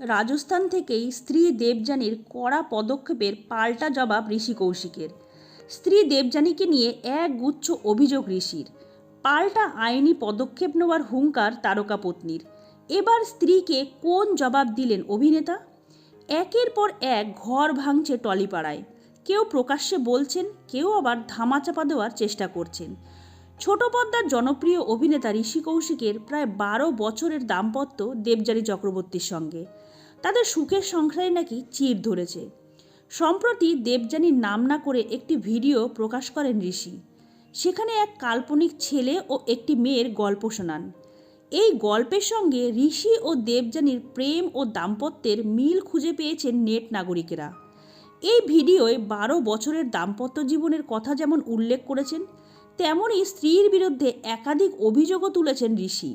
রাজস্থান থেকেই স্ত্রী দেবযানীর কড়া পদক্ষেপের পাল্টা জবাব ঋষি কৌশিকের। স্ত্রী দেবযানীকে নিয়ে এক গুচ্ছ অভিযোগ ঋষির। পাল্টা আইনি পদক্ষেপ নেওয়ার হুঙ্কার তারকা পত্নীর। এবার স্ত্রীকে কোন জবাব দিলেন অভিনেতা? একের পর এক ঘর ভাঙছে টলিপাড়ায়। কেউ প্রকাশ্যে বলছেন, কেউ আবার ধামাচাপা দেওয়ার চেষ্টা করছেন। ছোট পর্দার জনপ্রিয় অভিনেতা ঋষি কৌশিকের প্রায় বারো বছরের দাম্পত্য দেবযানী চক্রবর্তীর সঙ্গে। তাদের সুখের সংসারে নাকি চির ধরেছে। সম্প্রতি দেবযানীর নাম না করে একটি ভিডিও প্রকাশ করেন ঋষি। সেখানে এক কাল্পনিক ছেলে ও একটি মেয়ের গল্প শোনান। এই গল্পের সঙ্গে ঋষি ও দেবযানীর প্রেম ও দাম্পত্যের মিল খুঁজে পেয়েছেন নেট নাগরিকেরা। এই ভিডিওয় বারো বছরের দাম্পত্য জীবনের কথা যেমন উল্লেখ করেছেন তেমনই স্ত্রীর বিরুদ্ধে একাধিক অভিযোগও তুলেছেন ঋষি।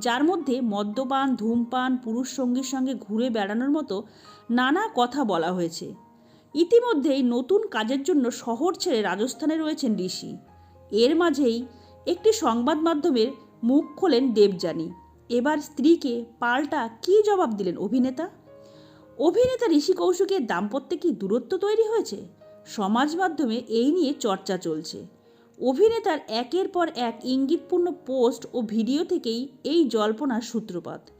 যার মধ্যে মদ্যপান, ধূমপান, পুরুষ সঙ্গীর সঙ্গে ঘুরে বেড়ানোর মতো নানা কথা বলা হয়েছে। ইতিমধ্যেই নতুন কাজের জন্য শহর ছেড়ে রাজস্থানে রয়েছেন ঋষি। এর মাঝেই একটি সংবাদ মাধ্যমের মুখ খোলেন দেবযানী। এবার স্ত্রীকে পাল্টা কী জবাব দিলেন অভিনেতা? অভিনেতা ঋষি কৌশিকের দাম্পত্যে কি দূরত্ব তৈরি হয়েছে? সমাজ মাধ্যমে এই নিয়ে চর্চা চলছে। অভিনেতার একের পর এক ইঙ্গিতপূর্ণ পোস্ট ও ভিডিও থেকেই এই জল্পনার সূত্রপাত।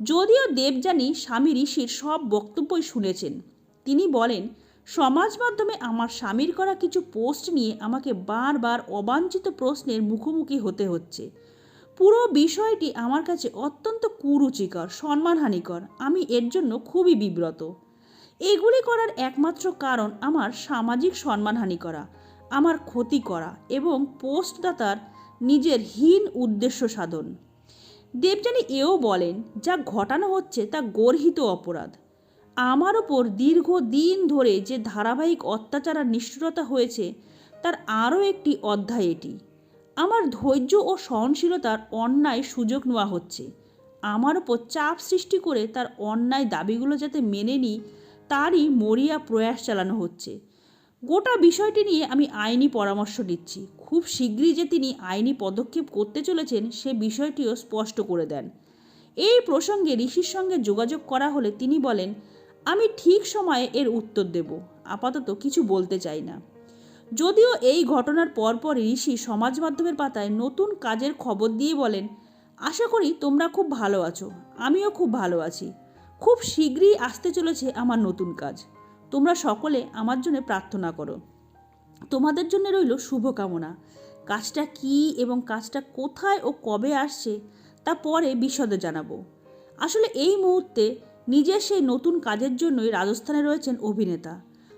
যদিও দেবযানী স্বামী ঋষির সব বক্তব্যই শুনেছেন, তিনি বলেন, সমাজ মাধ্যমে আমার স্বামীর করা কিছু পোস্ট নিয়ে আমাকে বারবার অবাঞ্ছিত প্রশ্নের মুখোমুখি হতে হচ্ছে। পুরো বিষয়টি আমার কাছে অত্যন্ত কুরুচিকর, সম্মানহানিকর। আমি এর জন্য খুবই বিব্রত। এগুলি করার একমাত্র কারণ আমার সামাজিক সম্মানহানি করা। আমার ক্ষতি করা এবং পোস্টদাতার নিজের হীন উদ্দেশ্য সাধন। দেবযানী এও বলেন, যা ঘটানো হচ্ছে তা গর্হিত অপরাধ। আমার ওপর দীর্ঘদিন ধরে যে ধারাবাহিক অত্যাচার আর নিষ্ঠুরতা হয়েছে, তার আরও একটি অধ্যায় এটি। আমার ধৈর্য ও সহনশীলতার অন্যায় সুযোগ নেওয়া হচ্ছে। আমার ওপর চাপ সৃষ্টি করে তার অন্যায় দাবিগুলো যাতে মেনে নিই, তারই মরিয়া প্রয়াস চালানো হচ্ছে। গোটা বিষয়টি নিয়ে আমি আইনি পরামর্শ দিচ্ছি খুব শীঘ্রই যে তিনি আইনি পদক্ষেপ করতে চলেছেন, সে বিষয়টিও স্পষ্ট করে দেন। এই প্রসঙ্গে ঋষির সঙ্গে যোগাযোগ করা হলে তিনি বলেন, আমি ঠিক সময়ে এর উত্তর দেব। আপাতত কিছু বলতে চাই না। যদিও এই ঘটনার পরপর ঋষি সমাজ মাধ্যমের পাতায় নতুন কাজের খবর দিয়ে বলেন, আশা করি তোমরা খুব ভালো আছো, আমিও খুব ভালো আছি। খুব শীঘ্রই আসতে চলেছে আমার নতুন কাজ। তোমরা সকলে আমার জন্য প্রার্থনা করো। তোমাদের জন্য রইল শুভকামনা। কাজটা কি এবং কাজটা কোথায় ও কবে আসছে তা পরে বিশদে জানাব। আসলে এই মুহূর্তে নিজের সেই নতুন কাজের জন্যই রাজস্থানে রয়েছেন অভিনেতা।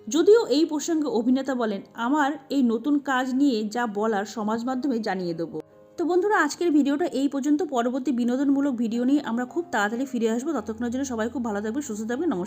যদিও এই প্রসঙ্গে অভিনেতা বলেন, আমার এই নতুন কাজ নিয়ে যা বলার সমাজ মাধ্যমে জানিয়ে দেবো। তো বন্ধুরা, আজকের ভিডিওটা এই পর্যন্ত। পরবর্তী বিনোদনমূলক ভিডিও নিয়ে আমরা খুব তাড়াতাড়ি ফিরে আসব। ততক্ষণের জন্য সবাই খুব ভালো থাকবে সুস্থ থাকবে নমস্কার।